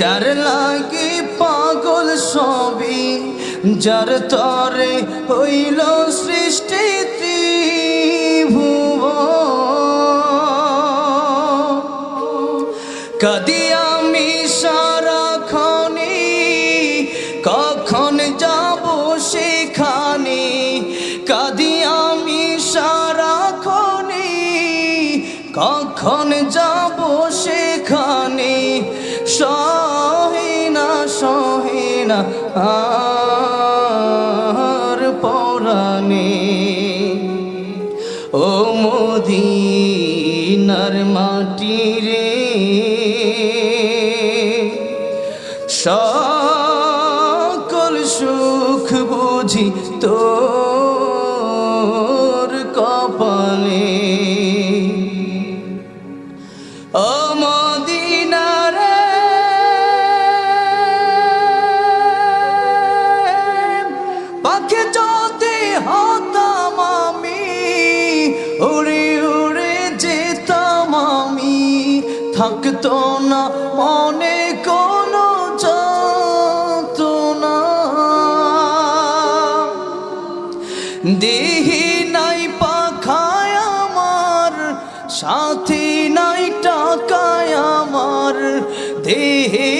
যার লাগে পাগল সবই যার তরে হইল সৃষ্টি ত্রিভুব কদি আমি সারাক্ষণে, কখন যাব সেখানে? কদি আমি সারাক্ষণে, কখন যাব সেখানে? সহিনা আর পরাণে ও মদিনার মাটি রে সকল সুখ বুঝি তোর কপালে। ও থাকতো না মনে কোনো না দেহি নাই পাখায় আমার সাথী নাই টাকায় আমার। দেহে